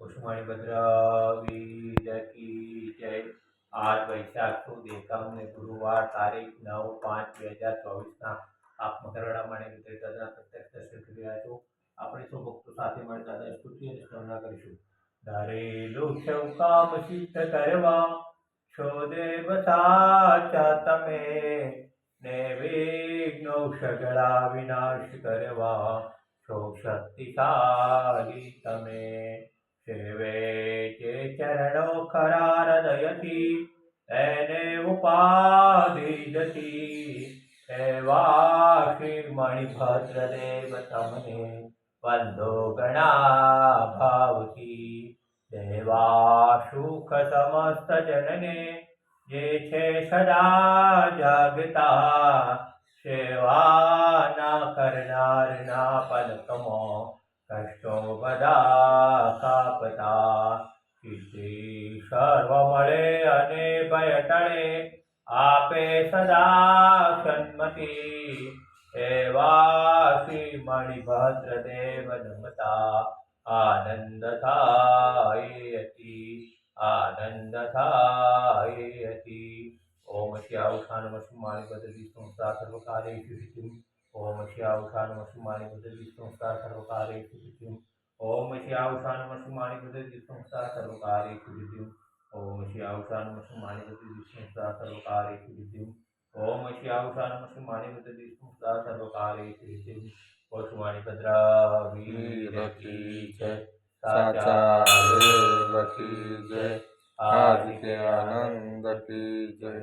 કુસુમાણી ભદ્ર કી જય. આજ વૈશાખ સુદ એકમ ને ગુરુવાર, તારીખ નવ પાંચ બે હજાર ચોવીસના આપ મકરવાડા માટે વિજય દાદા પ્રત્યક્ષ દર્શન કરી રહ્યા છો. આપણે સૌ ભક્તો સાથે મળી દાદા સ્તુતિ અને સ્મરણા કરીશું. ધારેલું સૌ કામ સિદ્ધ કરવા દેવ સાચા તમે ને વિઘ્નો સગળા વિનાશ કરવા છો શક્તિશાળી તમે. સેવે જે ચરણો ખરા હૃદયથી, એને ઉપાધિ જતી. એવા શ્રી મણિભદ્રદેવ તમને વંદો ગણા ભાવથી દેવા સુખ સમસ્ત જનને જે છે સદા જાગતા, સેવા ના કરનાર ના પલકમો કષ્ટો બધા સર્વ મળે અને ભય ટળે આપે સદા સન્મતિ એવા શ્રી મણિભદ્ર દેવ નમતા આનંદ થાય અતિ આનંદ થાય અતિ ઓમ શ્યાવસાનમસ્તુ માણિપતિ સંસ્થા સર્વકાર્યેષુ સિદ્ધિમ ઓમ શ્યાવસાનમસ્તુ માણિપતિ સંસ્થા સર્વકાર્યેષુ સિદ્ધિમ ઓમ શ્યાવસાનમસ્તુ માણિપતિ સંસ્થા સર્વકાર્યેષુ સિદ્ધિમ ઓમ શ્યાવસાનમસ્તુ માણિપતિ સંસ્થા સર્વકાર્યેષુ સિદ્ધિમ ઓમ શ્યાવસાનમસ્તુ માણિપતિ સંસ્થા સર્વકાર્યેષુ સિદ્ધિમ ઓમ ભદ્ર વીર કી જય સાચા દેવ કી જય આદિત્ય આદિત્ય આનંદ કી જય